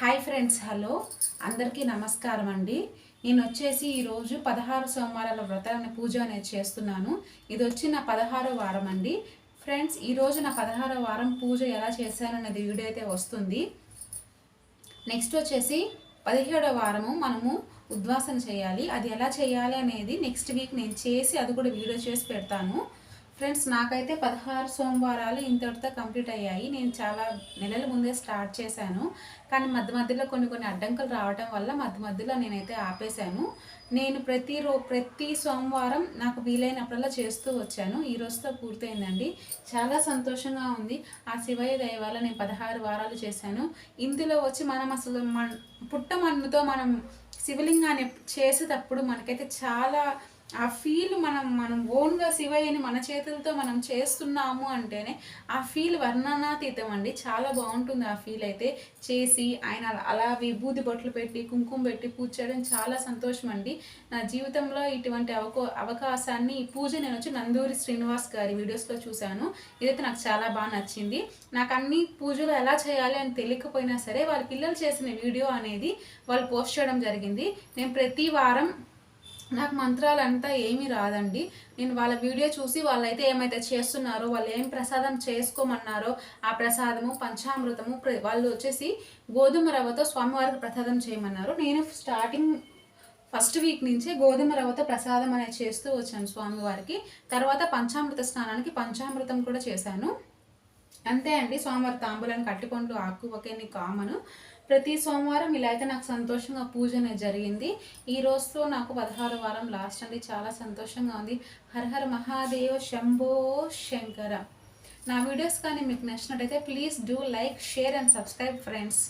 Hi friends hello. అందరికీ నమస్కారం అండి. నేను వచ్చేసి ఈరోజు పదహారు సోమవారాల వ్రతాన్ని పూజ అనేది చేస్తున్నాను. ఇది వచ్చి నా పదహారో వారం అండి. ఫ్రెండ్స్ ఈరోజు నా పదహారో వారం పూజ ఎలా చేశాననేది వీడియో అయితే వస్తుంది. నెక్స్ట్ వచ్చేసి పదిహేడో వారము మనము ఉద్వాసన చేయాలి. అది ఎలా చేయాలి అనేది నెక్స్ట్ వీక్ నేను చేసి అది కూడా వీడియో చేసి పెడతాను. ఫ్రెండ్స్ నాకైతే పదహారు సోమవారాలు ఇంతటితో కంప్లీట్ అయ్యాయి. నేను చాలా నెలల ముందే స్టార్ట్ చేశాను. కానీ మధ్య మధ్యలో కొన్ని కొన్ని అడ్డంకులు రావడం వల్ల మధ్య మధ్యలో నేనైతే ఆపేశాను. నేను ప్రతి రో ప్రతి సోమవారం నాకు వీలైనప్పుడల్లా చేస్తూ వచ్చాను. ఈ రోజుతో పూర్తయిందండి. చాలా సంతోషంగా ఉంది. ఆ శివయ్య దయ వల్ల నేను పదహారు వారాలు చేశాను. ఇందులో వచ్చి మనం అసలు మన పుట్టమన్నుతో మనం శివలింగాన్ని చేసేటప్పుడు మనకైతే చాలా ఆ ఫీల్ మనం మనం ఓన్గా శివయ్యని మన చేతులతో మనం చేస్తున్నాము అంటేనే ఆ ఫీల్ వర్ణనాతీతం అండి. చాలా బాగుంటుంది ఆ ఫీల్ అయితే. చేసి ఆయన అలా విభూతి బొట్లు పెట్టి కుంకుమ పెట్టి పూజ చేయడం చాలా సంతోషం అండి. నా జీవితంలో ఇటువంటి అవకో అవకాశాన్ని ఈ పూజ నేను వచ్చి నందూరి శ్రీనివాస్ గారి వీడియోస్లో చూశాను. ఇదైతే నాకు చాలా బాగా నచ్చింది. నాకు అన్ని పూజలు ఎలా చేయాలి అని తెలియకపోయినా సరే వాళ్ళ పిల్లలు చేసిన వీడియో అనేది వాళ్ళు పోస్ట్ చేయడం జరిగింది. నేను ప్రతి వారం నాకు మంత్రాలు అంతా ఏమీ రాదండి. నేను వాళ్ళ వీడియో చూసి వాళ్ళైతే ఏమైతే చేస్తున్నారో వాళ్ళు ఏం ప్రసాదం చేసుకోమన్నారో ఆ ప్రసాదము పంచామృతము ప్ర- వాళ్ళు వచ్చేసి గోధుమ రవ్వతో స్వామివారికి ప్రసాదం చేయమన్నారు. నేను స్టార్టింగ్ ఫస్ట్ వీక్ నుంచే గోధుమ రవ్వతో ప్రసాదం అనేది చేస్తూ వచ్చాను స్వామివారికి. తర్వాత పంచామృత స్నానానికి పంచామృతం కూడా చేశాను. అంతే అండి. సోమవారం తాంబూలం కట్టుకుంటూ ఆకు ఒకని కామను. ప్రతి సోమవారం ఇలా అయితే నాకు సంతోషంగా పూజ అనేది జరిగింది. ఈ రోజుతో నాకు పదహారు వారం లాస్ట్ అండి. చాలా సంతోషంగా ఉంది. హర హర మహాదేవ శంభో శంకర. నా వీడియోస్ కానీ మీకు నచ్చినట్టయితే please do like share and subscribe friends.